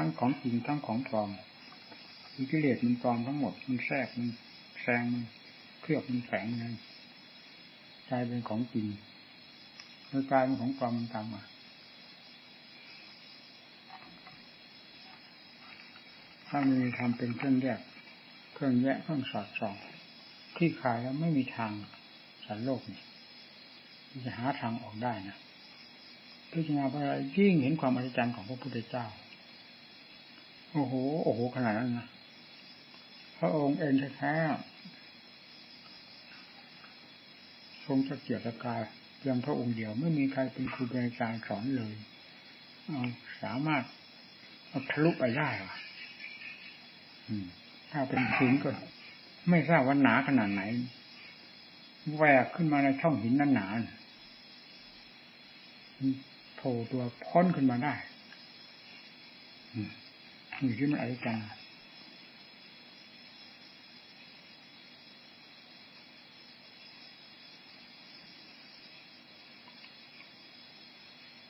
ทั้งของจริงทั้งของปลอมกิเลสมันปลอมทั้งหมดมันแทรกมันแซงมันเคลือบมันแฝงนั่นใจเป็นของจริงแล้วกลายเป็นของปลอมมันตามมาถ้ามีทำเป็นเครื่องแยกเครื่องแยกเครื่องสอดส่องที่ขายแล้วไม่มีทางสันโลกนี่จะหาทางออกได้นะพิจารณาพระยิ่งเห็นความอัศจรรย์ของพระพุทธเจ้า โอ้โห โอ้โห ขนาดนั้นนะพระองค์เองแท้ๆทรงจะเกียรติกายเพียงพระองค์เดียว ไม่มีใครเป็นครูเป็นอาจารย์สอนเลยเาสามารถาทะลุไปได้หรอถ้าเป็นหินก็ ไม่ทราบว่าหนาขนาดไหนแหวกขึ้นมาในช่องหินนั้นหนาโผล่ตัวพ้นขึ้นมาได้ อยู่ที่มันอะไรกัน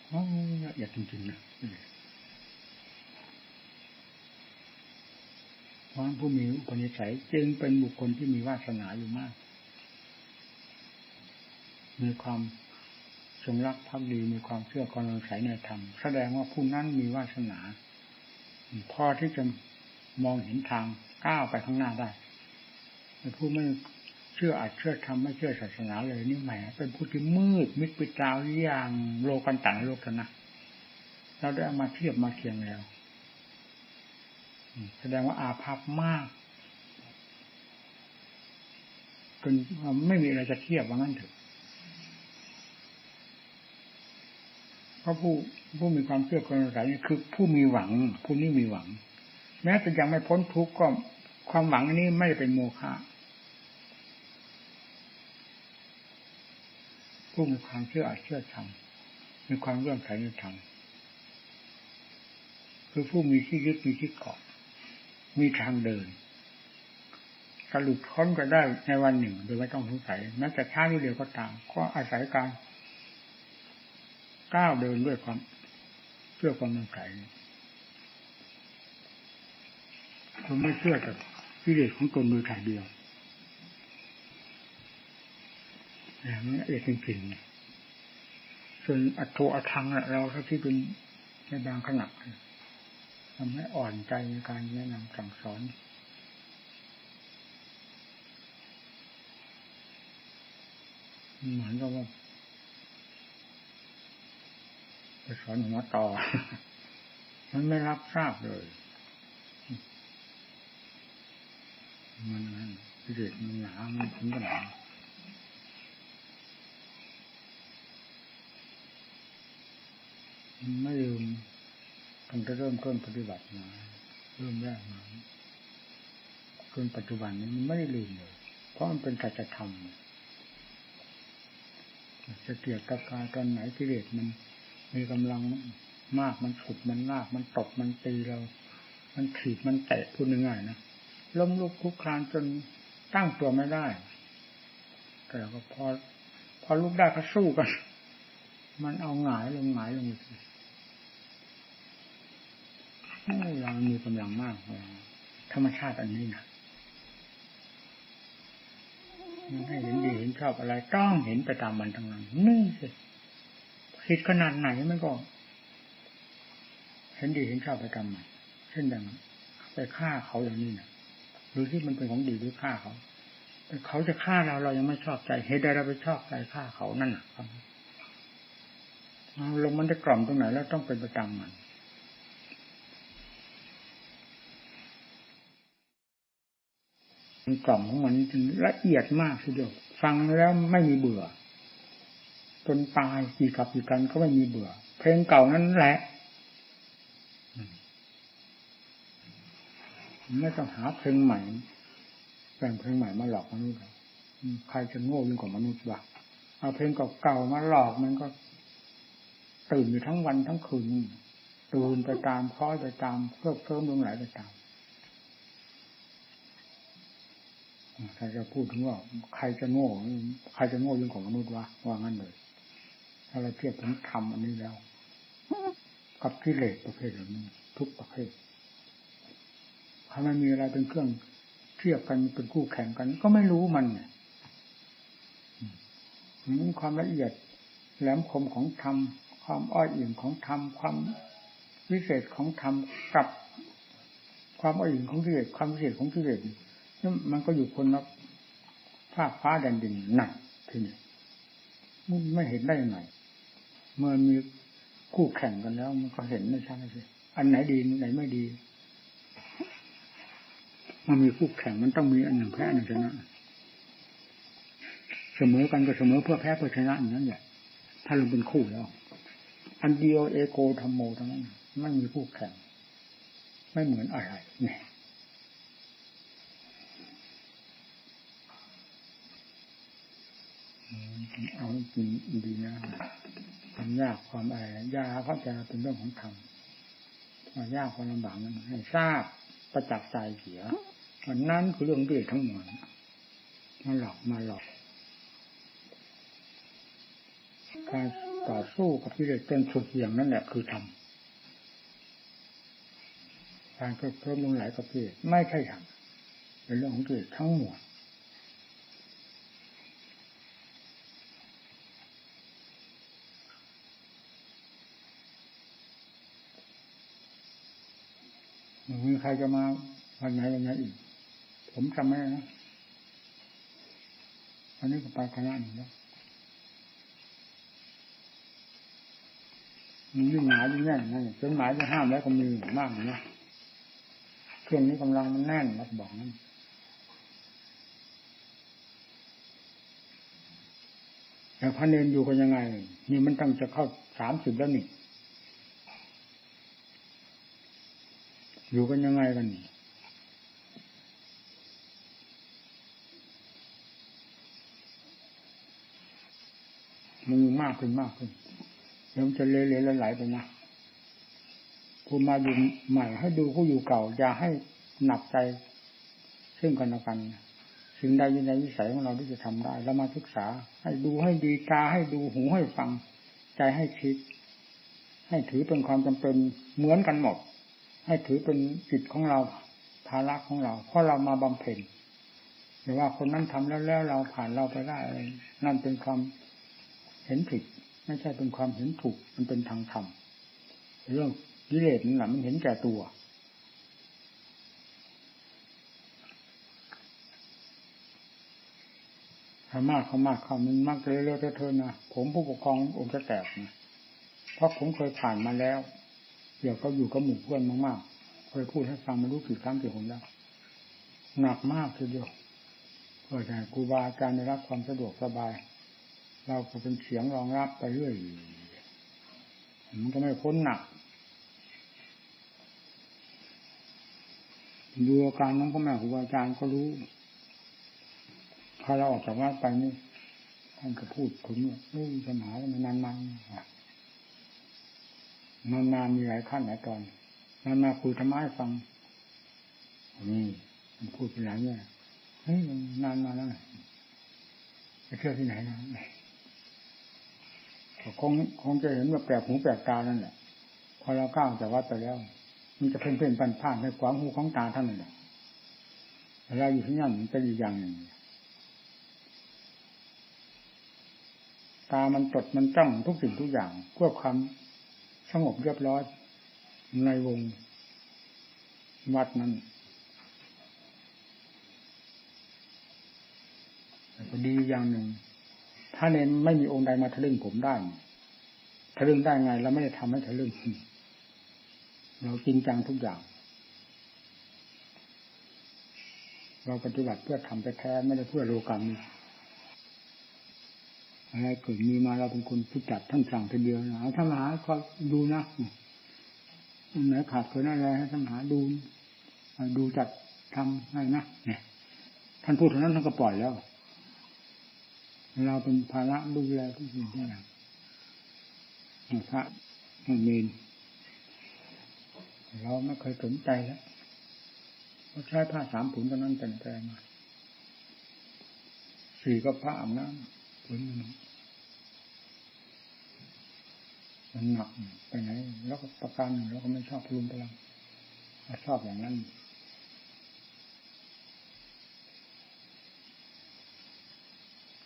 โอ้ละเอียดจริงๆนะเพราะผู้มีอุปนิสัยจึงเป็นบุคคลที่มีวาสนาอยู่มาก มีความจงรักภักดีมีความเชื่อความสงสัยในธรรมแสดงว่าผู้นั้นมีวาสนา พอที่จะมองเห็นทางก้าวไปข้างหน้าได้ผู้ไม่เชื่ออาจเชื่อธรรมไม่เชื่อศาสนาเลยนี่หมายเป็นผู้ที่มืดมิดปิดตาอย่างโลกันตังโลกนะเราได้มาเทียบมาเคียงแล้วแสดงว่าอาภัพมากจนไม่มีอะไรจะเทียบว่างั้นเถอะเพ ราะผู้ผู้มีความเชื่อความสายนี่คือผู้มีหวัง ผู้นี้มีหวัง แม้จะยังไม่พ้นทุกข์ก็ความหวังนี้ไม่เป็นโมฆะผู้มีความเชื่ออาจเชื่อธรรมมีความเรื่องใสในธรรมคือผู้มีที่ยึดมีที่เกาะมีทางเดินสรุปค้นก็ได้ในวันหนึ่งโดยไม่ต้องสงสัยแม้แต่ช้านิดเดียวก็ตาม ก็อาศัยการ ก้าวเดินด้วยความเชื่อความมั่นใจคนไม่เชื่อกับกิเลสของตนโดยถ่ายเดียวอย่างนี้เอกจริงๆส่วนอัตโทอัทังเราถ้าที่เป็นในบางขณะทำให้อ่อนใจในการแนะนำสั่งสอนเหมือนกับว่าไป สอนหัวต่อ มันไม่รับทราบเลย มันพิเศษมันหนามันถึงกันหนาไม่ลืมตั้งแต่เริ่มต้นปฏิบัติมาเริ่มแรกมาจนปัจจุบันนี้มันไม่ได้ลืมเลย เพราะมันเป็นสัจธรรมจะเกี่ยวกับการตอนไหนกิเลสมัน มีกำลังมากมันฉุดมันลากมันตกมันตีเรา มันถีบมันเตะพูดง่ายๆนะล้มลุกคลุกคลานจนตั้งตัวไม่ได้ แต่ก็พอ พอลุกได้ก็สู้กัน มันเอาหงายลงหงายลงอีกเรามีกำลังมากธรรมชาติอันนี้นะให้เห็นดีเห็นชอบอะไร ต้องเห็นไปตามมันทั้งนั้นนี่สิ คิดขนาดไหนมันก็เห็นดีเห็นชอบไปตามมันเช่นอย่างไปฆ่าเขาอย่างนี้นะหรือที่มันเป็นของดีหรือฆ่าเขาเขาจะฆ่าเราเรายังไม่ชอบใจเหตุใดเราไปชอบใจฆ่าเขานั่นน่ะครับลงมันจะกล่อมตรงไหนแล้วต้องเป็นประจำมันกล่อมของมันละเอียดมากทีเดียวฟังแล้วไม่มีเบื่อ จนตายกี่กับกี่กันก็ไม่มีเบื่อ เพลงเก่านั้นแหละไม่ต้องหาเพลงใหม่แปลงเพลงใหม่มาหลอกมนุษย์ใครจะโง่ยิ่งกว่ามนุษย์วะเอาเพลงเก่าๆมาหลอกมันก็ ตื่นอยู่ทั้งวันทั้งคืนตื่นไปตามคล้อยไปตามเพิ่มเพิ่มลงไหลไปตามถ้าจะพูดถึงว่าใครจะโง่ ใครจะโง่ยิ่งกว่ามนุษย์วะว่างั้นเลย ถ้าเราเทียบถึงธรรมอันนี้แล้ว กับกิเลสประเภทหนี้ ทุกประเภทถ้ามันมีอะไรเป็นเครื่องเทียบกันเป็นคู่แข่งกัน ก็ไม่รู้มันเนี่ยความละเอียดแหลมคมของธรรม ความอ้อยอิ่มของธรรม ความวิเศษของธรรมกับ ความอ้อยอิ่มของกิเลสความวิเศษของกิเลสนี่มันก็อยู่คนละภาคฟ้าแดนดินหนักทีนี้ไม่เห็นได้ยังไง เมื่อมีคู่แข่งกันแล้ว มันก็เห็นไม่ชัดเลยอันไหนดีอันไหนไม่ดี มันมีคู่แข่งมันต้องมีอันหนึ่งแพ้อันหนึ่งชนะ เสมอกันก็เสมอเพื่อแพ้เพื่อชนะอย่างนั้นแหละถ้าลงเป็นคู่แล้ว อันเดียวเอโกธรรมโมทั้งนั้นไม่มีคู่แข่ง ไม่เหมือนอะไรเนี่ย เอาจริงดีนะความยากความอะไรยากเข้าใจเป็นเรื่องของธรรมความยากความลำบากนั้นให้ทราบประจักษ์ใจเสียวันนั้นคือเรื่องเบียทั้งหมดมาหลอกมาหลอกการต่อสู้กับกิเลสจนสุดอย่างนั้นแหละคือธรรมการเพิ่มลงไหลกับกิเลสไม่ใช่ธรรมเป็นเรื่องของกิเลสทั้งหมด รจะมาวันไหนวันไหนอีก ผมจำไม่ได้นะอันนี้ก็ไปคณะหนึ่งแล้วมันยิ่งหนายิ่งแน่นนั่นจนหมายจะห้ามแล้วก็มีมากนะเครื่องนี้กำลังมันแน่นนะบอกนั่นแต่พระเนนอยู่กันยังไง นี่มันตั้งจะเข้าสามสิบแล้วนี่ อยู่กันยังไงกันนี่มันมากขึ้นมากขึ้นเดี๋ยวมันจะเละๆไหลๆไปนะผู้มาอยู่ใหม่ ให้ดูผู้อยู่เก่า อย่าให้หนักใจ ซึ่งกันและกันสิ่งใดในวิสัยของเราที่จะทำได้ แล้วมาศึกษา ให้ดูให้ดีตาให้ดูหูให้ฟัง ใจให้คิด ให้ถือเป็นความจำเป็นเหมือนกันหมด ให้ถือเป็นจิตของเราภาระของเรา เพราะเรามาบำเพ็ญหรือว่าคนนั้นทำแล้วแล้วเราผ่านเราไปได้นั่นเป็นความเห็นผิด ไม่ใช่เป็นความเห็นถูกมันเป็นทางธรรมเรื่องกิเลสนั่นแหละมันเห็นแก่ตัวถ้ามากเขามากเขามันมากเลยเลยเธอนะผมผู้ปกครององค์จะแตกนะเพราะผมเคยผ่านมาแล้ว เดี๋ยวเขาอยู่กับหมู่เพื่อนมากๆเคยพูดให้ฟังมารู้กี่ครั้งกี่คนแล้วหนักมากทีเดียวเพื่อให้ครูบาอาจารย์ได้รับความสะดวกสบาย เราก็เป็นเสียงรองรับไปเรื่อยมันก็ไม่พ้นหนักดูอาการน้องพ่อแม่ครูบาอาจารย์ก็รู้พอเราออกจากวัดไปนี่ท่านก็พูดถึงว่าเรื่องปัญหามันนานๆ นานๆมีหลายขั้นหลายตอนนานมาคุยธรรมะให้ฟังนี่มันพูดเป็นหลายเนี่ยเฮ้ยนานมาแล้วไปเที่ยวที่ไหนนะคงคงจะเห็นว่าแปลกหูแปลกตานั่นแหละพอเราก้าวจากวัดไปแล้ว มันจะเพ่นเพ่นปันผ่านในขวางหูของตาท่านนั่นแหละเราอยู่ที่นั่นมันเป็นอีกอย่างหนึ่งตามันจดมันจ้องทุกสิ่งทุกอย่างเพื่อความ สงบเรียบร้อยในวงวัดนั้นแต่ก็ดีอย่างหนึ่ง ถ้าเน้นไม่มีองค์ใดมาทะลึ่งผมได้ทะลึ่งได้ไงเราไม่ได้ทำให้ทะลึ่งเราจริงจังทุกอย่าง เราปฏิบัติเพื่อทำไปแท้ไม่ได้เพื่อโลกรรม อะไรเกิดมีมาเราเป็นคนผู้จัดทั้งสั่งทีเดียวนะถ้ามาหาก็ดูนะไหนขาดเกินอะไรให้ท่านหาดูดูจัดทำให้นะเนี่ยท่านพูดเท่านั้นท่านก็ปล่อยแล้ว เราเป็นภาระดูแลทุกสิ่งทุกอย่างพระเมนเราไม่เคยสนใจแล้วเราใช้ผ้าสามผืนเท่านั้นแต่งแต่มาสี่ก็ผ้าอาบน้ำผืนหนึ่ง มันหนักไปไหน แล้วก็ประการหนึ่งแล้วก็ไม่ชอบพลุนพลังชอบอย่างนั้น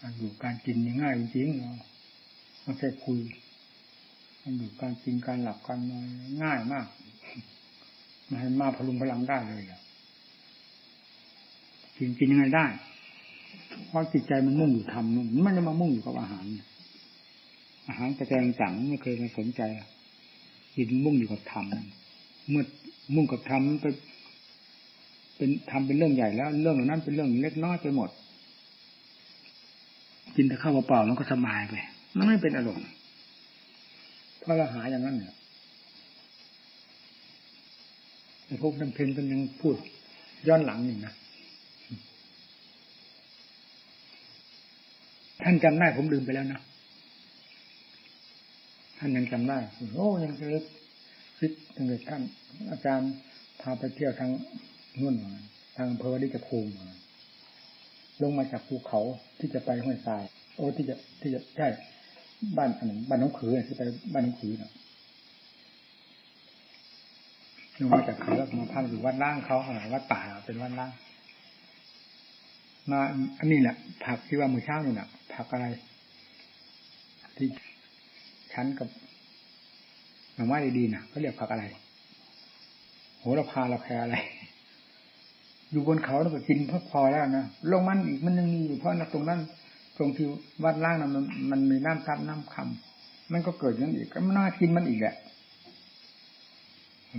การอยู่การกินนี่ง่ายจริงเนาะไม่ใช่คุยการอยู่การกินการหลับการนอนง่ายมากมาให้มาพลุงพลังได้เลยอะกินกินยังไงได้เพราะจิตใจมันมุ่งอยู่ทำนู่นมันจะมามุ่งอยู่กับอาหาร อาหารแต่แกงจังไม่เคยมาสนใจกินมุ่งอยู่กับธรรมเมื่อมุ่งกับธรรมไปเป็นทำเป็นเรื่องใหญ่แล้ว เรื่องเหล่านั้นเป็นเรื่องเล็กน้อยไปหมด กินแต่ข้าวเปล่ามันก็สบายไปมันไม่เป็นอารมณ์เพราะเราหาอย่างนั้นเนี่ยไอ้พวกน้ำเพนเป็นยังพูด ย้อนหลังหนึ่งนะท่านจำได้ผมลืมไปแล้วนะ ท่านยังจำได้โอ้ยังเล็กคิดตั้งแต่ท่านอาจารย์พาไปเที่ยวทางนู่นทางอำเภอวดิจภูมิลงมาจากภูเขาที่จะไปห้วยทราย โอ้ที่จะที่จะใช่บ้านอันนั้นบ้านน้องขือที่ไปบ้านน้องขือเนาะลงมาจากเขาแล้วมาพักอยู่วัดล่างเขาวัดป่าเป็นวัดล่าง มาอันนี้แหละผักที่ว่ามือเช้านี่แหละผักอะไร ที่ ชั้นกับหน่อไม้ดีๆนะเขาเรียกผักอะไร โหระพาระแคอะไร อยู่บนเขาแล้วก็กินพอพอแล้วนะลงมันอีกมันยังมีอยู่เพราะตรงนั้น ตรงที่วัดล่างนะมันมันมีน้ำซับน้ำคำมันก็เกิดอย่างนั้นอีกก็น่ากินมันอีกแหละ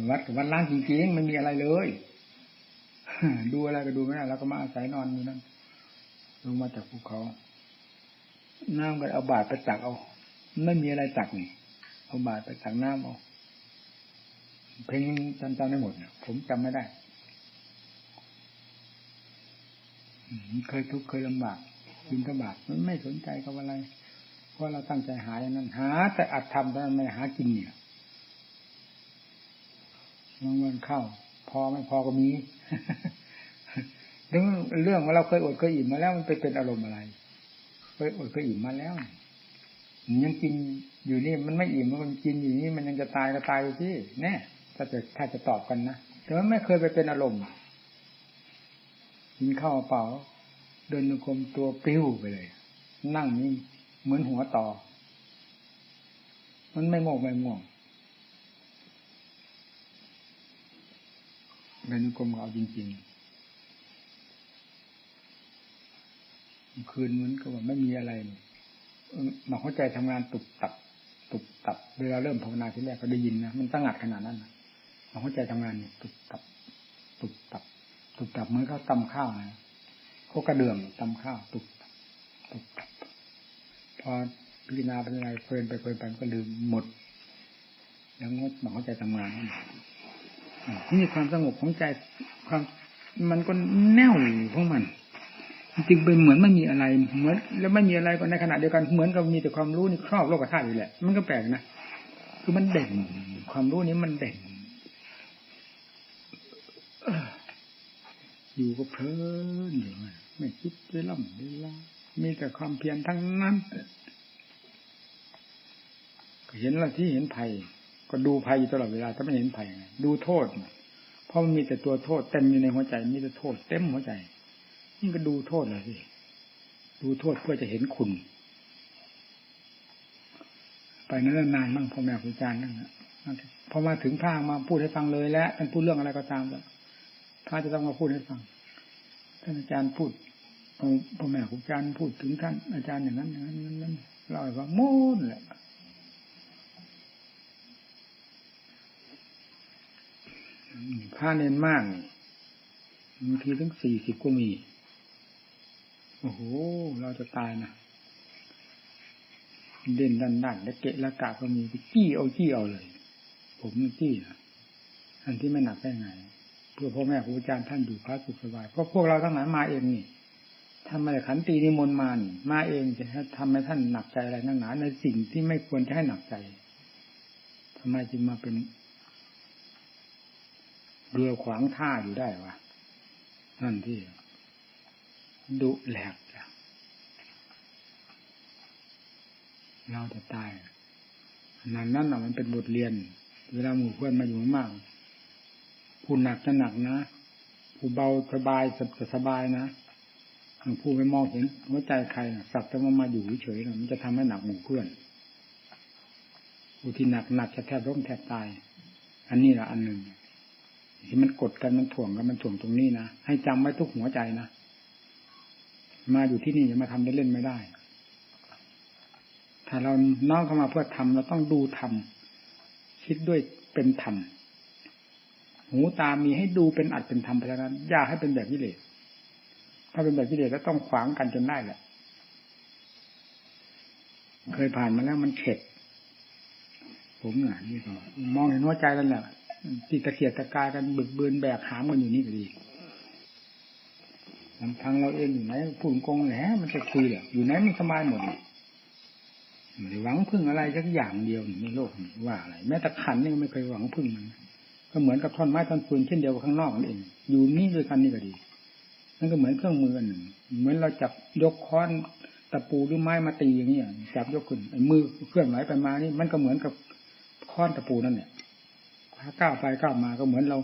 วัดกับวัดล่างจริงๆมันมีอะไรเลยดูอะไรก็ดูไม่ได้แล้วก็มาอาศัยนอนอยู่นั่นลงมาจากภูเขาน้ำก็เอาบาดไปตักเอา ไม่มีอะไรตักนี่เอาบาดไปตักน้ำเอาเพลงจำจำได้หมดเนี่ยผมจำไม่ได้เคยทุกข์เคยลำบากกินกระบาดมันไม่สนใจกับอะไร เพราะเราตั้งใจหาอย่างนั้น หา แต่อัดทำแต่ไม่หากินเนี่ยเงินเข้า พอไม่พอก็มีเรื่องเรื่องว่าเราเคยอดเคยอิ่มมาแล้วมันไปเป็นอารมณ์อะไรเคยอดเคยอิ่มมาแล้ว ยังกินอยู่นี่มันไม่อิ่มมันกินอยู่นี่มันยังจะตายก็ตายอยู่ที่แน่ถ้าจะถ้าจะตอบกันนะแต่ว่าไม่เคยไปเป็นอารมณ์กินข้าวเปล่าเดินนุกรมตัวปิ้วไปเลย นั่งนี่เหมือนหัวต่อ มันไม่โมกไม่ม่วงเดินนุกรมเอาจริงๆคืนเหมือนกับว่าไม่มีอะไร หมาเข้าใจทำงานตุบตับ ตุบตับเวลาเริ่มภาวนาที่แรกก็ได้ยินนะมันตั้งหัดขนาดนั้นหมาเข้าใจทำงานเนี่ยตุบตับ ตุบตับ ตุบตับเหมือนเขาตำข้าวนะเขากระเดื่องตำข้าว ตุบตับตุบตับพอพิจารณาเป็นอะไรเพลินไปเพลินไปก็ลืมหมด แล้วงดมาเข้าใจทำงานนี่ความสงบของใจความมันก็แน่วของมัน จึงเป็นเหมือนไม่มีอะไรเหมือนแล้วไม่มีอะไรก็ในขณะเดียวกันเหมือนกับมีแต่ความรู้นี่ครอบโลกธาตุอยู่แหละ มันก็แปลกนะคือมันเด่น ความรู้นี้มันเด่นอยู่ก็เพลินอยู่ไม่คิดเวล่ำเวลามีแต่ความเพียรทั้งนั้นเห็นละที่เห็นภัย ก็ดูภัยอยู่ตลอดเวลาถ้าไม่เห็นภัยดูโทษเพราะมันมีแต่ตัวโทษเต็มอยู่ในหัวใจ มีแต่โทษเต็มหัวใจ นี่ก็ดูโทษเลยสิดูโทษเพื่อจะเห็นคุณ ไปนั้นนานมั่งพ่อแม่ครูอาจารย์นั่นนะพอมาถึงพระมาพูดให้ฟังเลยแล้วท่านพูดเรื่องอะไรก็ตามแล้วพระจะต้องมาพูดให้ฟัง ท่านอาจารย์พูดพ่อแม่ครูอาจารย์พูดถึงท่านอาจารย์อย่างนั้นอย่างนั้นนั้นเราให้ฟังมูนแหละพระเน้นมากบางทีถึงสี่สิบก็มี โอ้โห เราจะตายนะเด่นดันดันและเกะละกะก็มีจี้เอาจี้เอาเลย ผมจี้นะอันที่ไม่หนักได้ไง เพื่อพ่อแม่ครูอาจารย์ท่านอยู่พระสุขสบายเพราะพวกเราทั้งหลายมาเองนี่ทำมาแต่ขันตีนิมนต์มานี่มาเองจะทำให้ท่านหนักใจอะไรนักหนาในสิ่งที่ไม่ควรจะให้หนักใจทำไมจึงมาเป็นเรือขวางท่าอยู่ได้วะนั่นที่ ดุแหลกจ้ะเราจะตายนั่นนั่นน่ะมันเป็นบทเรียน เวลาหมู่เพื่อนมาอยู่มากผู้หนักจะหนักนะ ผู้เบาสบายจะสบายนะผู้ไม่มองเห็นหัวใจใครสักแต่ว่ามาอยู่เฉยๆมันจะทำให้หนักหมู่เพื่อนผู้ที่หนักหนักจะแทบล้มแทบตาย อันนี้ละอันหนึ่งที่มันกดกันมันถ่วงกันมันถ่วงตรงนี้นะให้จำไว้ทุกหัวใจนะ มาอยู่ที่นี่จะมาทำได้เล่นไม่ได้ ถ้าเราน้อมเข้ามาเพื่อทำเราต้องดูทำคิดด้วยเป็นธรรมหูตามีให้ดูเป็นอัดเป็นธรรมไปแล้วนั้นอย่าให้เป็นแบบวิเลศถ้าเป็นแบบวิเลศแล้วต้องขวางกันจนได้แหละเคยผ่านมาแล้วมันเข็ด ผมน่ะนี่ก็มองเห็นหัวใจแล้วแหละติดตะเกียกตะกายกันบึกบืนแบกหามกันอยู่นี่ก็ดี ลำพังเราเองอยู่ไหนพูดกงแหนมันจะคุยแหละอยู่ไหนมันสบายหมดไม่ได้หวังพึ่งอะไรสักอย่างเดียวในโลกนี้ว่าอะไรแม้แต่ขันนี่ก็ไม่เคยหวังพึ่งมันก็เหมือนกับท่อนไม้ท่อนฟืนเช่นเดียวกับข้างนอกนั่นเอง อยู่นี่ด้วยกันนี่ก็ดีนั่นก็เหมือนเครื่องมือหนึ่ง เหมือนเราจับยกค้อนตะปูหรือไม้มาตีอย่างนี้จับยกขึ้นมือเคลื่อนไหวไปมานี่มันก็เหมือนกับค้อนตะปูนั่นเนี่ยก้าวไปก้าวมาก็เหมือนเรา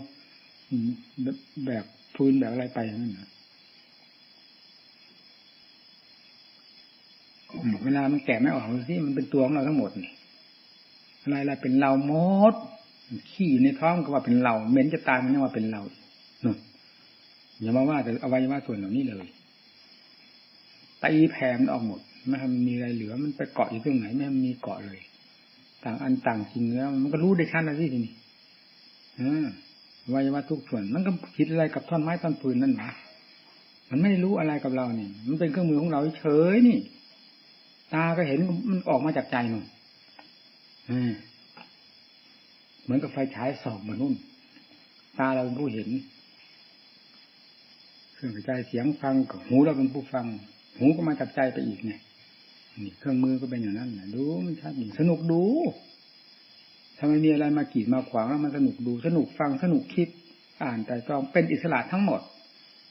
แบบฟืนแบบอะไรไปนั่นนะ เวลามันแกะไม่ออกที่มันเป็นตัวของเราทั้งหมดนี่อะไรอะไรเป็นเราหมดขี้อยู่ในท้องก็ว่าเป็นเราเหม็นจะตายมันยังว่าเป็นเรานุ่นอย่ามาว่าแต่อวัยวะส่วนเหล่านี้เลยตีแผ่มันออกหมดไม่ทำมีอะไรเหลือมันไปเกาะอยู่ตรงไหนไม่มีเกาะเลย ต่างอันต่างจริงแล้วมันก็รู้ได้ชัดนะที่นี่อ่าวัยวะทุกส่วน มันก็คิดอะไรกับท่อนไม้ท่อนปืนนั่นหะมันไม่รู้อะไรกับเราเนี่ย มันเป็นเครื่องมือของเราเฉยนี่ ตาก็เห็นมันออกมาจากใจมันเหมือนกับไฟฉายส่องมานุ่น ตาเราเป็นผู้เห็นเครื่องกระจายเสียงฟังกับหูเราเป็นผู้ฟัง หูก็มาจากใจไปอีกเนี่ยนี่เครื่องมือก็เป็นอย่างนั้นนะดูมันชัดดีสนุกดูถ้ามันมีอะไรมากีดมาขวางแล้วมันสนุกดูสนุกฟังสนุกคิด อ่านแต่ตองเป็นอิสระทั้งหมด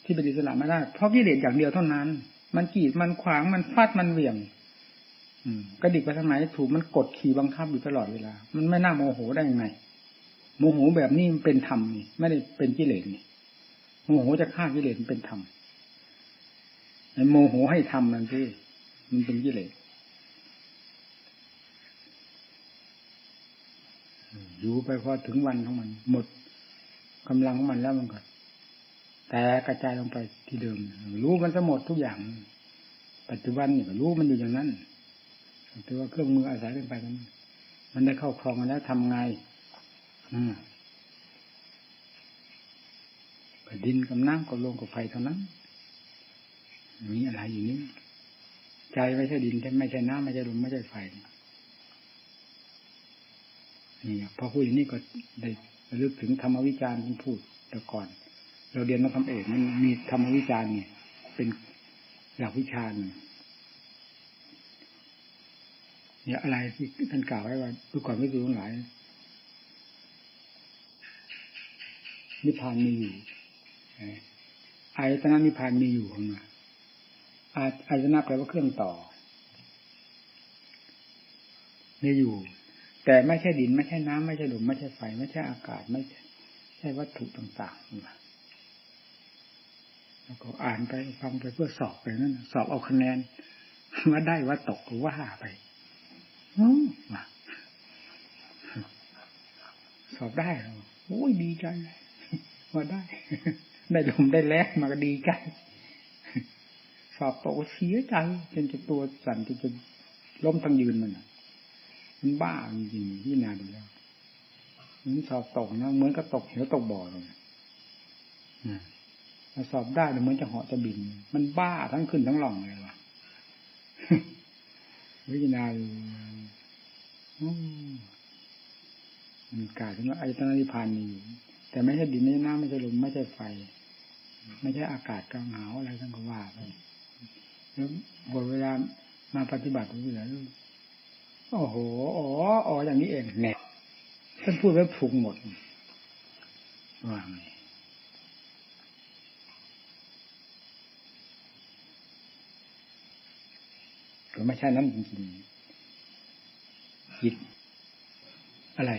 ที่เป็นอิสระไม่ได้เพราะกิเลสอย่างเดียวเท่านั้น มันกีดมันขวางมันฟาดมันเหวี่ยง กระดิกไปทางไหนถูกมันกดขี่บังคับอยู่ตลอดเวลา มันไม่น่าโมโหได้ยังไง โมโหแบบนี้มันเป็นธรรมนี่ไม่ได้เป็นกิเลสนี่โมโหจะฆ่ากิเลสมันเป็นธรรมไอ้โมโหให้ทำนั่นที่มันเป็นกิเลสอยู่ไปพอถึงวันของมัน หมดกำลังของมันแล้วมันก็แต่กระจายลงไปที่เดิม รู้มันจะหมดทุกอย่าง ปัจจุบันนี่ก็รู้มันอยู่อย่างนั้น ถือว่าเครื่องมืออาศัยกันไปนั้นมันได้เข้าครองมาแล้วทำไงอืมกับดินกับน้ำกับลมกับไฟเท่านั้นมีอะไรอยู่นี้ใจไม่ใช่ดินไม่ใช่น้ำไม่ใช่ลมไม่ใช่ไฟนี่พอพูดอย่างนี้ก็ได้ระลึกถึงธรรมวิจารณ์ที่พูดแต่ก่อน เราเรียนมาทำเอกมันมีธรรมวิจารณ์เนี่ย เป็นหลักวิชาหนึ่งี่ยอะไรที่ท่านกล่าวไว้ว่าดูก่อนไม่ดูทั้งหลายนิพพานมีอยู่อายตนะนิพพานมีอยู่ของมาอายตนะแปลว่าเครื่องต่อมีอยู่ แต่ไม่ใช่ดินไม่ใช่น้ำไม่ใช่ลมไม่ใช่ไฟ ไม่ใช่อากาศไม่ใช่วัตถุต่างๆแล้วก็อ่านไปฟังไปเพื่อสอบไปนั่นสอบเอาคะแนนว่าได้ว่าตกหรือว่าไป สอบได้โอ้ยดีใจว่าได้ ได้ลมได้แลกมาก็ดีใจสอบตกเสียใจจนจะตัวสั่นจนจะล้มทั้งยืนมันมันบ้าจริงๆที่นาดูแล้วมันสอบตกนะเหมือนกับตกเหวตกบ่อเลยสอบได้เหมือนจะเหาะจะบิน มันบ้าทั้งขึ้นทั้งหล่องเลยว่ะวิญญาณ มันกลายเป็นว่าอายตนะนิพพานมีอยู่แต่ไม่ใช่ดินไม่ใช่น้ำไม่ใช่ลมไม่ใช่ไฟ ไม่ใช่อากาศกลางหาวอะไรทั้งก็ว่าไปแล้วบทเวลามาปฏิบัติตรงนี้แล้วโอ้โหอ๋ออ๋ออย่างนี้เองแน่ท่านพูดไว้ถูกหมดว่าไงก็ไม่ใช่นั้นจริงๆ จิตอะไร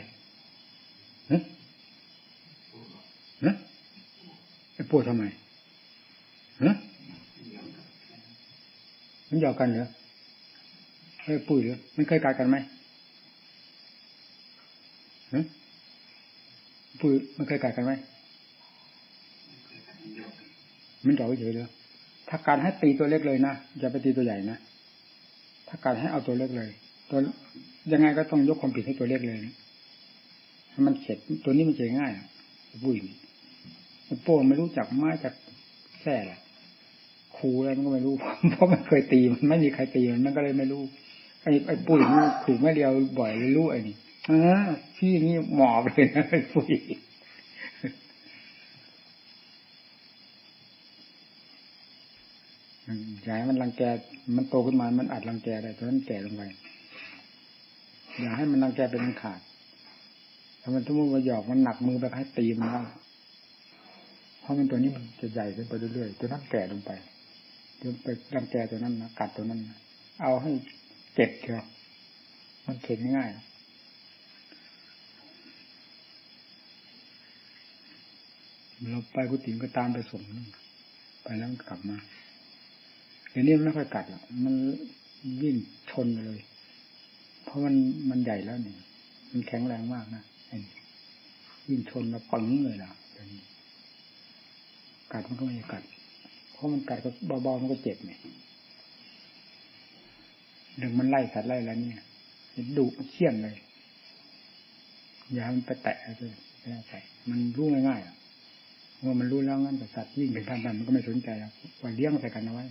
ฮะฮะไอ้ปวดทำไมฮะมันหยอกกันเหรอเฮ้ยปุ้ยเหรอมันเคยกัดกันไหมฮะปุ้ยมันเคยกัดกันไหมมันหยอกเฉยเลยถ้าการให้ตีตัวเล็กเลยนะอย่าไปตีตัวใหญ่นะถ้าการให้เอาตัวเล็กเลย ตัวยังไงก็ต้องยกความผิดให้ตัวเล็กเลยนะมันเข็ดตัวนี้มันเฉยง่ายปุ้ยโป้ไม่รู้จักไม้จากแส่แหละครูอะไรมันก็ไม่รู้ เพราะมันเคยตีมันไม่มีใครตีมันมันก็เลยไม่รู้ไอ้ไอ้ปุ้ยมันถูกไม่เดียวบ่อยเลยรู้ไอ้นี่อ่าพี่นี่หมอบเลยนะไอ้ปุ้ยอย่าให้มันรังแก มันโตขึ้นมา มันอาจรังแกได้ตอนนั้นแก่ลงไป อย่าให้มันรังแกเป็นมันขาดถ้ามันทุ่มมาหยอกมันหนักมือไปให้ตีมันแล้วเพราะมันตัวนี้มันจะใหญ่ขึ้นไปเรื่อยๆจนนั้นแก่ลงไปจนไปรังแกตัวนั้นนะกัดตัวนั้นนะเอาให้เจ็บเถอะมันเข็ดง่ายเราไปกุฏิก็ตามไปส่งไปแล้วกลับมาเดี๋ยวนี้มันไม่ค่อยกัดหรอกมันวิ่งชนเลย ราะมันมันใหญ่แล้วเนี่ยมันแข็งแรงมากนะวิ่งชนมาปึ้งเลยล่ะกัดมันก็ไม่กัด เพราะมันกัดก็เบาๆมันก็เจ็บเนี่ยเรื่งมันไล่สัตว์ไล่แล้วเนี่ยดุเชี่ยนเลยอย่ามันไปแตะเลยไม่ได้ใส่มันรู้ง่ายๆเมื่อมันรู้แล้วงั้นแต่สัตว์วิ่งไปทางนั้นมันก็ไม่สนใจแล้วว่าเลี้ยงใส่กันเอาไว้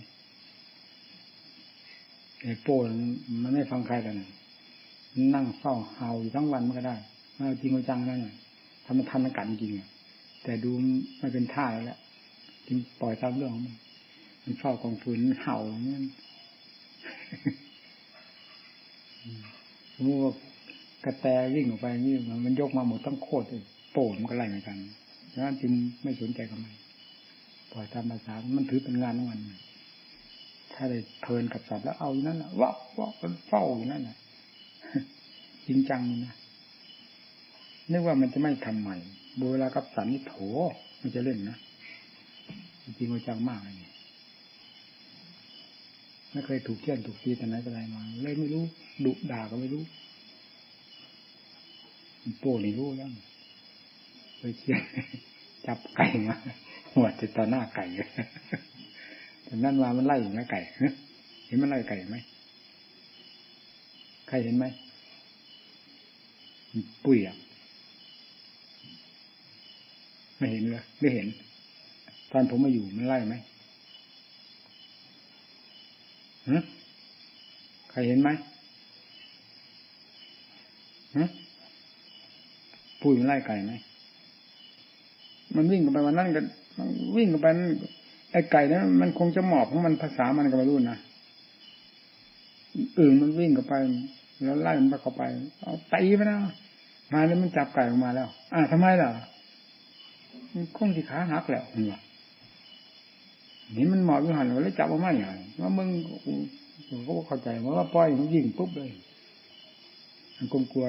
ไอ้โป้มันไม่ฟังใครแล้วนะ นั่งเฝ้าเห่าอยู่ทั้งวันมันก็ได้เอาจริงจังนั่นทำมันทำมันกัดจริงแต่ดูไม่เป็นท่าแล้วแหละจึงปล่อยตามเรื่องของมันมันเฝ้ากองฟืนเห่าอย่างนี้สมมติว่ากระแตวิ่งออกไปนี่มันยกมาหมดตั้งโคตรโป่งมันก็ไล่เหมือนกันดังนั้นจึงไม่สนใจกับมันปล่อยตามภาษา มันถือเป็นงานของมัน ถ้าได้เพลินกับสัตว์แล้วเอาอยู่นั่นแหละว่าว่ามันเฝ้าอยู่นั่นแหละ จริงจังนะนึกว่ามันจะไม่ทำใหม่เวลากับสันนี่โถมันจะเล่นนะจริงจังมากเลยไม่เคยถูกเชี่ยนถูกตีแต่ไหนแต่ไรมาเลยไม่รู้ดุด่าก็ไม่รู้โป้นี่รู้แล้วไปเชี่ยนจับไก่มาหัวติดต่อหน้าไก่แต่นั่นมามันไล่อย่างไก่เห็นมันไล่ไก่ไหมใครเห็นไหม ปุ้ยอะไม่เห็นเลยไม่เห็นตอนผมมาอยู่มันไล่ไหมฮะใครเห็นไหมฮะปุ้ยมันไล่ไก่ไหมมันวิ่งกันไปวันนั้นกันวิ่งกันไปไอ้ไก่นั้นมันคงจะหมอบเพราะมันภาษามันก็ไม่รู้นะอื่นมันวิ่งกันไป แล้วไล่มันไปเข้าไป เอาตีไปนะมาแล้วมันจับไก่ออกมาแล้ว อ่าทำไมล่ะมันคงที่ขาหักแล้วเนี่ยนี่มันหมอบอยู่หันแล้วจับออกมาอย่างว่ามึงผมก็เข้าใจว่าปล่อยมันยิงปุ๊บเลยมันกลมกลัว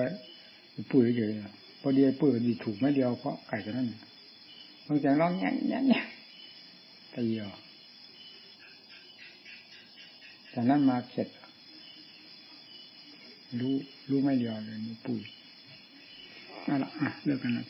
ปุ๋ยเฉยพอดีปุ๋ยดีถูกไม่เดียวเพราะไก่ตัวนั้นบางอย่างร้องแง่แง่แง่ตีออกจากนั้นมาเสร็จ รู้รู้ไม่เดียวเลยปุ๋ยเอะเลิกกันนะ